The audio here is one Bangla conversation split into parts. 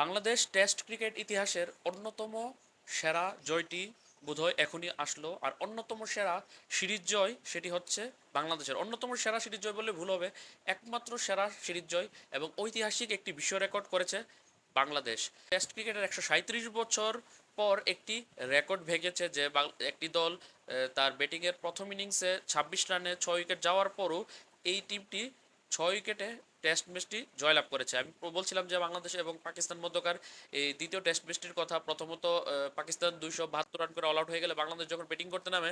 বাংলাদেশ টেস্ট ক্রিকেট ইতিহাসের অন্যতম সেরা জয়টি বোধহয় এখনই আসলো। আর অন্যতম সেরা সিরিজ জয় সেটি হচ্ছে বাংলাদেশের। অন্যতম সেরা সিরিজ জয় বললে ভুল হবে। একমাত্র সেরা সিরিজ জয় এবং ঐতিহাসিক একটি বিশ্ব রেকর্ড করেছে বাংলাদেশ। টেস্ট ক্রিকেটের একশো সাঁত্রিশ বছর পর একটি রেকর্ড ভেঙেছে যে একটি দল তার ব্যাটিংয়ের প্রথম ইনিংসে ছাব্বিশ রানে ছয় উইকেট যাওয়ার পরও এই টিমটি ছয় উইকেটে টেস্ট ম্যাচটি জয়লাভ করেছে। আমি বলছিলাম যে বাংলাদেশ এবং পাকিস্তান মধ্যকার এই দ্বিতীয় টেস্ট ম্যাচটির কথা, প্রথমত পাকিস্তান দুইশো বাহাত্তর রান করে অল আউট হয়ে গেলে বাংলাদেশ যখন ব্যাটিং করতে নামে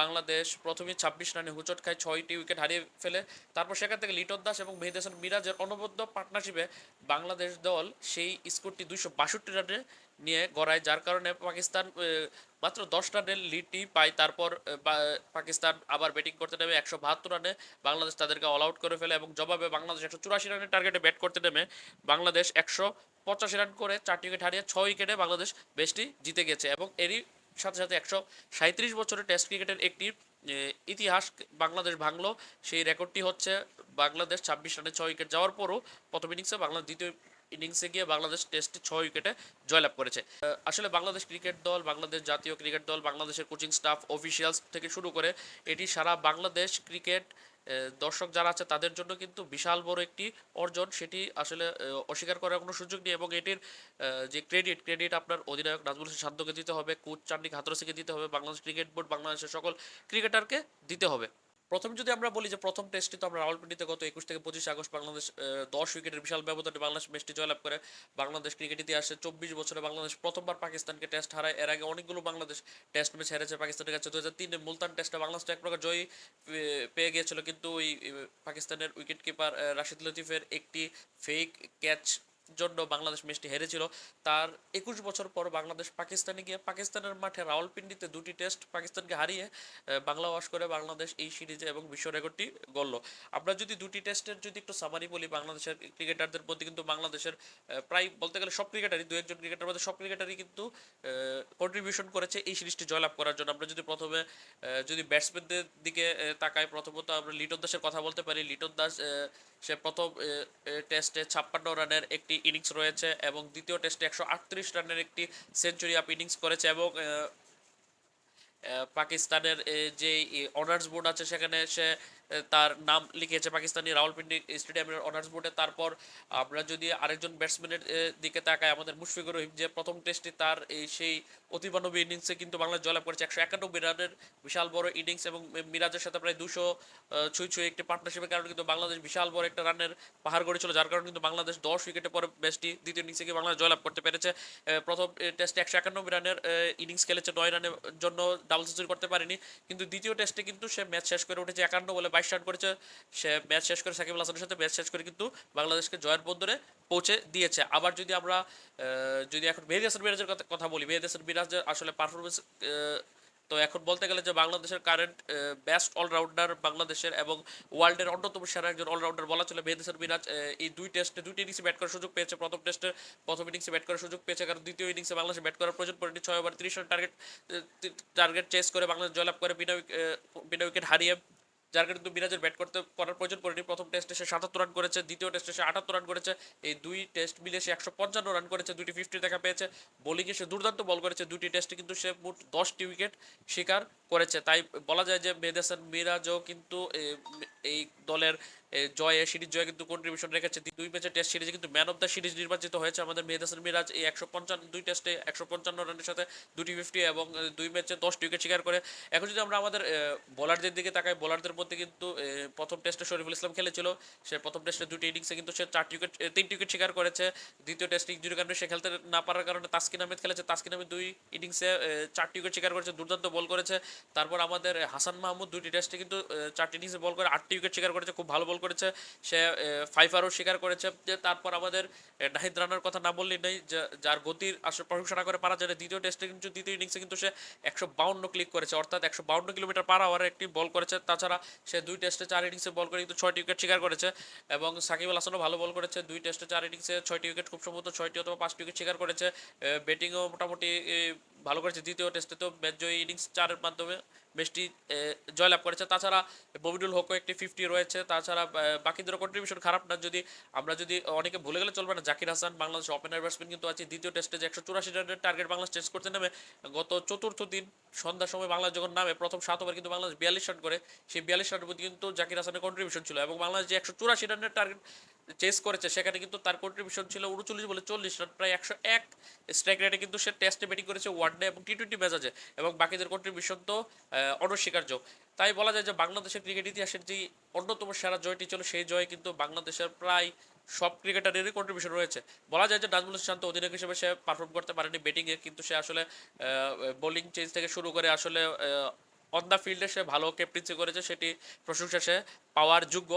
বাংলাদেশ প্রথমে ছাব্বিশ রানে হুচট খায়, ছয়টি উইকেট হারিয়ে ফেলে। তারপর সেখান থেকে লিটন দাস এবং মেহেদি হাসান মিরাজের অনবদ্য পার্টনারশিপে বাংলাদেশ দল সেই স্কোরটি দুইশো বাষট্টি রানে নিয়ে গড়ায়, যার কারণে পাকিস্তান মাত্র দশ রানের লিডটি পায়। তারপর পাকিস্তান আবার ব্যাটিং করতে নেমে একশো বাহাত্তর রানে। বাংলাদেশ তাদেরকে অল আউট করে ফেলে এবং জবাবে বাংলাদেশ একশো চুরাশি রানের টার্গেটে ব্যাট করতে নেমে। বাংলাদেশ একশো পঁচাশি রান করে চারটি উইকেট হারিয়ে ছয় উইকেটে বাংলাদেশ ম্যাচটি জিতে গেছে এবং এরই সাথে সাথে একশো সাঁত্রিশ বছরের টেস্ট ক্রিকেটের একটি ইতিহাস বাংলাদেশ ভাঙলো। সেই রেকর্ডটি হচ্ছে বাংলাদেশ ছাব্বিশ রানে ছয় উইকেট যাওয়ার পরও প্রথম ইনিংসে বাংলাদেশ দ্বিতীয় ইনিংসে গিয়ে বাংলাদেশ টেস্টে ছয় উইকেটে জয়লাভ করেছে। আসলে বাংলাদেশ ক্রিকেট দল, বাংলাদেশ জাতীয় ক্রিকেট দল, বাংলাদেশের কোচিং স্টাফ অফিসিয়ালস থেকে শুরু করে এটি সারা বাংলাদেশ ক্রিকেট দর্শক যারা আছে তাদের জন্য কিন্তু বিশাল বড় একটি অর্জন। সেটি আসলে অস্বীকার করার কোনো সুযোগ নেই এবং এটির যে ক্রেডিট ক্রেডিট আপনার অধিনায়ক নাজমুল হোসেন শান্তকে দিতে হবে কোচ চান্ডিক হাতরসিকে দিতে হবে, বাংলাদেশ ক্রিকেট বোর্ড বাংলাদেশের সকল ক্রিকেটারকে দিতে হবে। প্রথম যদি আমরা বলি যে প্রথম টেস্টটি তো আমরা রাওয়ালপিন্ডিতে গত একুশ থেকে পঁচিশ আগস্ট বাংলাদেশ দশ উইকেটের বিশাল ব্যবধানে বাংলাদেশ ম্যাচটি জয়লাভ করে। বাংলাদেশ ক্রিকেট ইতিহাসে চব্বিশ বছরে বাংলাদেশ প্রথমবার পাকিস্তানকে টেস্ট হারায়। এর আগে অনেকগুলো বাংলাদেশ টেস্ট ম্যাচ হেরেছে পাকিস্তানের কাছে। দু হাজার তিনে মুলতান টেস্টে বাংলাদেশ এক প্রকার জয়ী পেয়ে গিয়েছিল। কিন্তু ওই পাকিস্তানের উইকেট কিপার রাশিদ লতিফের একটি ফেক ক্যাচ জন্য বাংলাদেশ ম্যাচটি হেরেছিল। তার একুশ বছর পর বাংলাদেশ পাকিস্তানে গিয়ে পাকিস্তানের মাঠে রাওয়ালপিন্ডিতে দুটি টেস্ট পাকিস্তানকে হারিয়ে বাংলা ওয়াশ করে বাংলাদেশ এই সিরিজে এবং বিশ্ব রেকর্ডটি গড়ল। আমরা যদি দুটি টেস্টের যদি একটু সামারি বলি বাংলাদেশের ক্রিকেটারদের প্রতি, কিন্তু বাংলাদেশের প্রায় বলতে গেলে সব ক্রিকেটারই, দু একজন ক্রিকেটার মধ্যে সব ক্রিকেটারই কিন্তু কন্ট্রিবিউশন করেছে এই সিরিজটি জয়লাভ করার জন্য। আমরা যদি প্রথমে যদি ব্যাটসম্যানদের দিকে তাকাই, প্রথমত আমরা লিটন দাসের কথা বলতে পারি। লিটন দাস সে প্রথম টেস্টে ছাপ্পান্ন রানের একটি ইনিংস রয়েছে এবং দ্বিতীয় টেস্টে একশো আটত্রিশ রানের একটি সেঞ্চুরি আপ ইনিংস করেছে এবং পাকিস্তানের যে অনার্স বোর্ড আছে সেখানে সে তার নাম লিখেছে পাকিস্তানি রাওয়ালপিন্ডি স্টেডিয়ামের অনার্স বোর্ডে তারপর আমরা যদি আরেকজন ব্যাটসম্যানের দিকে তাকাই, আমাদের মুশফিকুর রহিম যে প্রথম টেস্টে তার এই সেই অতিমানবী ইনিংসে কিন্তু বাংলাদেশ জয়লাভ করেছে। একশো একানব্বই রানের বিশাল বড় ইনিংস এবং মিরাজের সাথে প্রায় দুশো ছুঁই ছুঁই একটি পার্টনারশিপের কারণে কিন্তু বাংলাদেশ বিশাল বড় একটা রানের পাহাড় গড়েছিল যার কারণে কিন্তু বাংলাদেশ দশ উইকেটে পরে ম্যাচটি দ্বিতীয় ইনিংসে গিয়ে বাংলাদেশ জয়লাভ করতে পেরেছে। প্রথম টেস্টে একশো একানব্বই রানের ইনিংস খেলেছে। নয় রানের জন্য ডাবল সেঞ্চুরি করতে পারেনি। কিন্তু দ্বিতীয় টেস্টে কিন্তু সে ম্যাচ শেষ করে উঠেছে একান্ন বলে বাইশ রান করেছে, সে ম্যাচ শেষ করে সাকিব আল হাসানের সাথে ম্যাচ শেষ করে কিন্তু বাংলাদেশকে জয়ের বন্দরে পৌঁছে দিয়েছে। আবার যদি আমরা যদি এখন মেহেদি হাসান মিরাজের কথা- বলি, মেহেদি হাসান মিরাজের আসলে পারফরমেন্স তো এখন বলতে গেলে যে বাংলাদেশের কারেন্ট বেস্ট অলরাউন্ডার বাংলাদেশের এবং ওয়ার্ল্ডের অন্যতম সেরা একজন অলরাউন্ডার বলা চলে মেহেদি হাসান মিরাজ এই দুই টেস্টে দুইটি ইনিংসে ব্যাট করার সুযোগ পেয়েছে। প্রথম টেস্টে প্রথম ইনিংসে ব্যাট করার সুযোগ পেয়েছে কারণ দ্বিতীয় ইনিংসে বাংলাদেশে ব্যাট করার প্রয়োজন পড়েনি। ছয় ওভার তিরিশ রান টার্গেট টার্গেট চেস করে বাংলাদেশ জয়লাভ করে বিনা বিনা উইকেট হারিয়ে যার কারণে কিন্তু মিরাজের ব্যাট করতে করার প্রয়োজন পড়েনি। প্রথম টেস্টে সে সাতাত্তর রান করেছে, দ্বিতীয় টেস্টে সে আটাত্তর রান করেছে। এই দুই টেস্ট মিলে সে একশো পঞ্চান্ন রান করেছে দুটি ফিফটি দেখা পেয়েছে। বোলিংয়ে সে দুর্দান্ত বল করেছে দুটি টেস্টে কিন্তু সে মোট দশটি উইকেট শিকার করেছে। তাই বলা যায় যে মেহেদি হাসান মিরাজও কিন্তু এই দলের জয়ে, সিরিজ জয়ে কিন্তু কন্ট্রিবিউশন রেখেছে। দুই ম্যাচের টেস্ট সিরিজে কিন্তু ম্যান অফ দ্য সিরিজ নির্বাচিত হয়েছে আমাদের মেহেদি হাসান মিরাজ। এই একশো পঞ্চান্ন, দুই টেস্টে একশো পঞ্চান্ন রানের সাথে দুটি ফিফটি এবং দুই ম্যাচে দশটি উইকেট শিকার করে। এখন যদি আমরা আমাদের বোলারদের দিকে তাকাই বোলারদের মধ্যে কিন্তু প্রথম টেস্টে শরীফুল ইসলাম খেলেছিল। সে প্রথম টেস্টে দুটি ইনিংসে কিন্তু সে চারটি উইকেট তিনটি উইকেট শিকার করেছে। দ্বিতীয় টেস্টে ইঞ্জুরি কারণে সে খেলতে না পারার কারণে তাসকিন আহমেদ খেলেছে। তাসকিন আহমেদ দুই ইনিংসে চারটি উইকেট শিকার করেছে, দুর্দান্ত বল করেছে। তারপর আমাদের হাসান মাহমুদ দুইটি টেস্টে কিন্তু চারটি ইনিংসে বল করে আটটি উইকেট শিকার করেছে, খুব ভালো বল করেছে। সে ফাইভারও শিকার করেছে। যে তারপর আমাদের নাহিদ রানার কথা না বললেই নেই যার গতির আসলে প্রশংসা না করে পারা যায় দ্বিতীয় টেস্টে কিন্তু, দ্বিতীয় ইনিংসে কিন্তু সে একশো বাউন্ন ক্লিক করেছে। অর্থাৎ একশো বাউন্ন কিলোমিটার পার আওয়ারে একটি বল করেছে। তাছাড়া সে দুই টেস্টে চার ইনিংসে বল করে কিন্তু ছয়টি উইকেট শিকার করেছে এবং সাকিব আল হাসানও ভালো বল করেছে। দুই টেস্টে চার ইনিংসে ছয়টি উইকেট খুব সম্ভবত ছয়টি অথবা পাঁচটি উইকেট শিকার করেছে। ব্যাটিংও মোটামুটি ভালো করেছে। দ্বিতীয় টেস্টে তো ম্যাচ জয়ী ইনিংস চারের মাধ্যমে। এ, জয়লাভ করেছে। তাছাড়া ববিনুল হকও একটি ফিফটি রয়েছে। তাছাড়া আহ, বাকিদেরও কন্ট্রিবিউশন খারাপ না। যদি আমরা যদি অনেকে ভুলে গেলে চলবে না জাকির হাসান বাংলাদেশ ওপেনার ব্যাটসম্যান কিন্তু আছে। দ্বিতীয় টেস্টে যে একশো চুরাশি রানের টার্গেট বাংলাদেশ টেস্ট করতে নেমে গত চতুর্থ দিন সন্ধ্যার সময় বাংলাদেশ যখন নামে প্রথম সাত ওভার কিন্তু বাংলাদেশ বিয়াল্লিশ রান করে। সেই বিয়াল্লিশ রানের মধ্যে কিন্তু জাকির হাসানের কন্ট্রিবিউশন ছিল এবং বাংলাদেশ যে একশো চুরাশি রানের টার্গেট চেস করেছে সেখানে কিন্তু তার কন্ট্রিবিউশন ছিল উনচল্লিশ বলে চল্লিশ রান প্রায় একশো এক স্ট্রাইক রেটে কিন্তু সে টেস্টে ব্যাটিং করেছে ওয়ান ডে এবং টি টোয়েন্টি ম্যাচ আছে। এবং বাকিদের কন্ট্রিবিউশন তো অনস্বীকার্য। তাই বলা যায় যে বাংলাদেশের ক্রিকেট ইতিহাসের যে অন্যতম সেরা জয়টি ছিল, সেই জয়ে কিন্তু বাংলাদেশের প্রায় সব ক্রিকেটারেরই কন্ট্রিবিউশন রয়েছে। বলা যায় যে নাজমুল শান্ত অধিনায়ক হিসেবে সে পারফর্ম করতে পারেনি ব্যাটিংয়ে কিন্তু সে আসলে বোলিং চেঞ্জ থেকে শুরু করে আসলে অন দ্য ফিল্ডে সে ভালো ক্যাপ্টেন্সি করেছে, সেটি প্রশংসা সে পাওয়ার যোগ্য।